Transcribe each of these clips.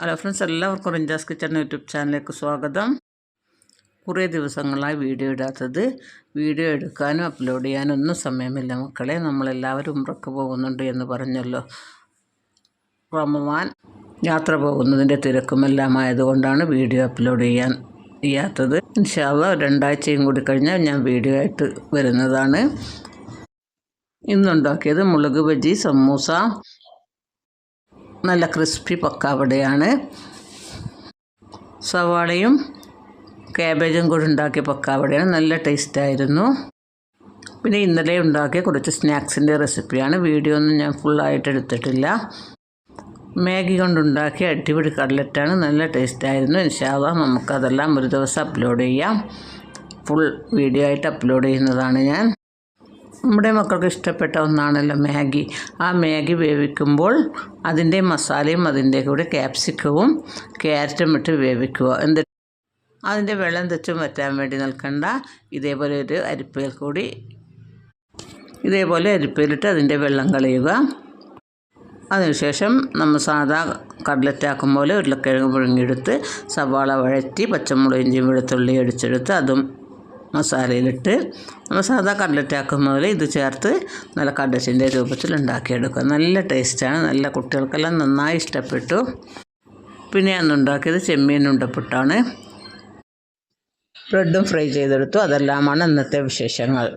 Hello friends എല്ലാവർക്കും റിഞ്ചാസ് kitchen YouTube ചാനലിലേക്ക് സ്വാഗതം. കുറേ ദിവസങ്ങളായി വീഡിയോ ഇടാത്തത്. വീഡിയോ എടുക്കാനും അപ്ലോഡ് ചെയ്യാനും ഒന്നും സമയമില്ല മക്കളെ. നമ്മളെല്ലാവരും ഉമ്രക്ക് പോകുന്നുണ്ട് എന്ന് പറഞ്ഞല്ലോ. റമവാൻ യാത്ര പോകുന്നതിന്റെ തിരക്കുമെല്ലാം ആയതുകൊണ്ടാണ് വീഡിയോ അപ്ലോഡ് ചെയ്യാൻ ചെയ്യാത്തത്. ഇൻഷാല്ല രണ്ടാഴ്ചയും കൂടി കഴിഞ്ഞാൽ ഞാൻ വീഡിയോ ആയിട്ട് വരുന്നതാണ്. ഇന്നുണ്ടാക്കിയത് മുളക് ബജി സമൂസ നല്ല ക്രിസ്പി പക്കാവടയാണ് സവാളയും ക്യാബേജും കൂടി ഉണ്ടാക്കിയ പക്കാവടയാണ് നല്ല ടേസ്റ്റായിരുന്നു പിന്നെ ഇന്നലെ ഉണ്ടാക്കിയ കുറച്ച് സ്നാക്സിന്റെ റെസിപ്പിയാണ്. വീഡിയോ ഒന്നും ഞാൻ ഫുള്ളായിട്ട് എടുത്തിട്ടില്ല. മാഗി കൊണ്ടുണ്ടാക്കിയ അടിപൊളി കട്ലറ്റാണ് നല്ല ടേസ്റ്റായിരുന്നു ഇൻഷാല്ല നമുക്കതെല്ലാം ഒരു ദിവസം അപ്ലോഡ് ചെയ്യാം. ഫുൾ വീഡിയോ ആയിട്ട് അപ്ലോഡ് ചെയ്യുന്നതാണ് ഞാൻ. നമ്മുടെ മക്കൾക്ക് ഇഷ്ടപ്പെട്ട ഒന്നാണല്ലോ മാഗി. ആ മാഗി വേവിക്കുമ്പോൾ അതിന്റെ മസാലയും അതിന്റെ കൂടെ ക്യാപ്സിക്കവും ക്യാരറ്റും ഇട്ട് വേവിക്കുക. എന്നിട്ട് അതിന്റെ വെള്ളം തെച്ചും വറ്റാൻ വേണ്ടി നിൽക്കണ്ട. ഇതേപോലെ ഒരു അരിപ്പയിൽ കൂടി ഇതേപോലെ അരിപ്പയിലിട്ട് അതിന്റെ വെള്ളം കളയുക. അതിനുശേഷം നമ്മൾ സാധാ കട്ലറ്റാക്കും പോലെ ഉരുളക്കിഴങ്ങ് പുഴുങ്ങിയെടുത്ത് സവാള വഴറ്റി പച്ചമുളക് ഇഞ്ചി വെളുത്തുള്ളി അടിച്ചെടുത്ത് അതും മസാലയിലിട്ട് നമ്മൾ സാധാ കട്ലറ്റാക്കുന്ന പോലെ ഇത് ചേർത്ത് നല്ല കടച്ചിന്റെ രൂപത്തിൽ ഉണ്ടാക്കിയെടുക്കുക. നല്ല ടേസ്റ്റാണ്. നല്ല കുട്ടികൾക്കെല്ലാം നന്നായി ഇഷ്ടപ്പെട്ടു. പിന്നെ അന്ന് ഉണ്ടാക്കിയത് ചെമ്മീൻ ഉണ്ടപ്പെട്ടാണ്. ബ്രെഡും ഫ്രൈ ചെയ്തെടുത്തു. അതെല്ലാമാണ് ഇന്നത്തെ വിശേഷങ്ങൾ.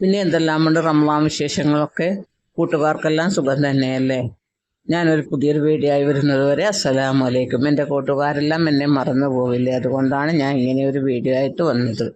പിന്നെ എന്തെല്ലാമുണ്ട് റംലാം വിശേഷങ്ങളൊക്കെ? കൂട്ടുകാർക്കെല്ലാം സുഖം തന്നെയല്ലേ? ഞാനൊരു പുതിയൊരു വീഡിയോ ആയി വരുന്നത് വരെ അസ്സലാമലൈക്കും എന്റെ കൂട്ടുകാരെല്ലാം എന്നെ മറന്നു പോവില്ലേ അതുകൊണ്ടാണ് ഞാൻ ഇങ്ങനെ ഒരു വീഡിയോ ആയിട്ട് വന്നത്.